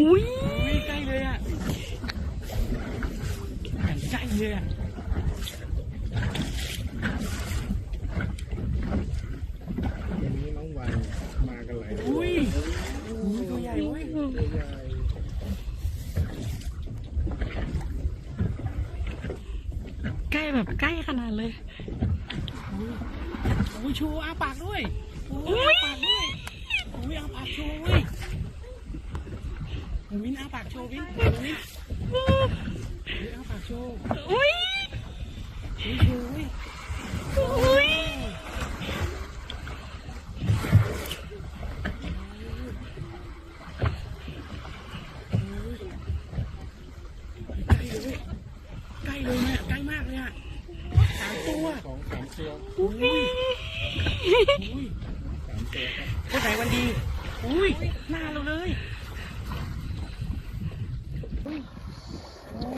อุ้ยใกล้เลยอะใกล้เลยอะวันนี้น้องวันมากันหลยใกล้แบบใกล้ขนาดเลยโอ้ยชูอาปากด้วยโอ้ยาปากด้วยโอ้ยอาปากชูเวย วินอาปากโชว์วินวินวินอาปากโชว์อุ้ยอุ้ยโชว์เว้ยอุ้ยใกล้เลยเว้ยใกล้เลยเนี่ยใกล้มากเลยอะสามตัวสองสามตัวอุ้ยอุ้ยสามตัวครับคนไหนวันดี อุ้ยหน้าเราเลยอุ้ย โอ้